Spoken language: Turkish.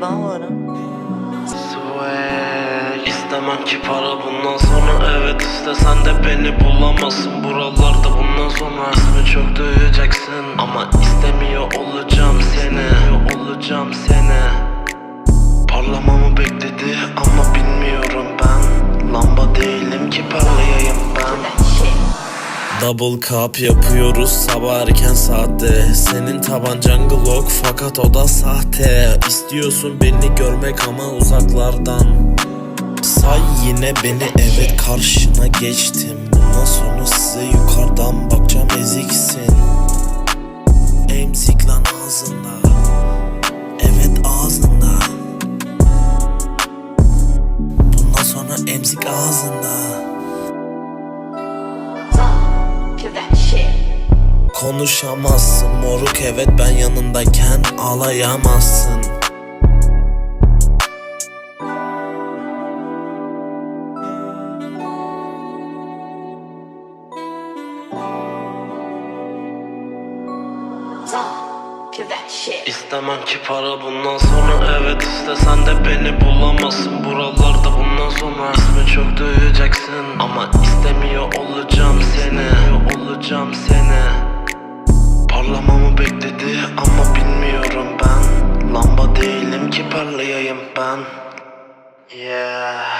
Da hora. Swag İstemem ki para bundan sonra. Evet istesen de beni bulamazsın. Buralarda bundan sonra ismi çok duyacaksın. Ama Parlamamı bekledi ama bilmiyorum ben. Lamba değilim ki parlayayım ben. Double cup yapıyoruz sabah erken saatte. Senin tabancan Glock fakat o da sahte. İstiyorsun beni görmek ama uzaklardan. Say yine beni evet karşına geçtim. Bundan sonra size yukarıdan emzik ağzında. Konuşamazsın moruk evet ben yanındayken shit. İstemem ki para bundan sonra Evet istesen de beni bulamazsın çok duyacaksın. Ama istemiyor olacağım seni. Olacağım seni. Parlamamı bekledi ama bilmiyorum ben. Lamba değilim ki parlayayım ben. Yeah